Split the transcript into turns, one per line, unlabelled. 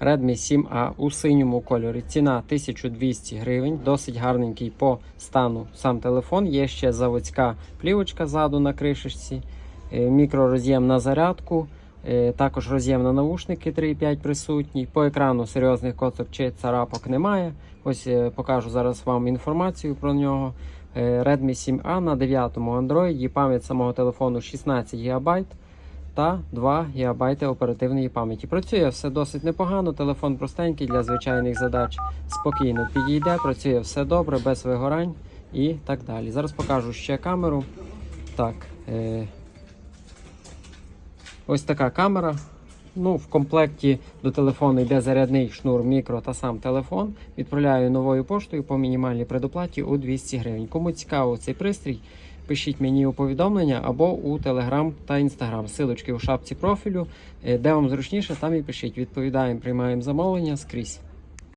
Redmi 7A у синьому кольорі. Ціна 1200 гривень. Досить гарненький по стану сам телефон. Є ще заводська плівочка ззаду на кришечці, е, мікророз'єм на зарядку. е, Також роз'єм на наушники 3.5 присутній. По екрану серйозних коцок чи царапок немає. Ось е, покажу зараз вам інформацію про нього. Redmi 7A на 9 Android. Пам'ять самого телефону 16 ГБ та 2 ГБ оперативної пам'яті. Працює все досить непогано. Телефон простенький для звичайних задач. Спокійно підійде, працює все добре, без вигорань і так далі. Зараз покажу ще камеру. Так, е, ось така камера. Ну, в комплекті до телефону йде зарядний шнур, мікро та сам телефон. Відправляю новою поштою по мінімальній предоплаті у 200 гривень. Кому цікаво цей пристрій, пишіть мені у повідомлення або у Телеграм та Інстаграм. Силочки у шапці профілю. Е, Де вам зручніше, там і пишіть. Відповідаємо, приймаємо замовлення скрізь.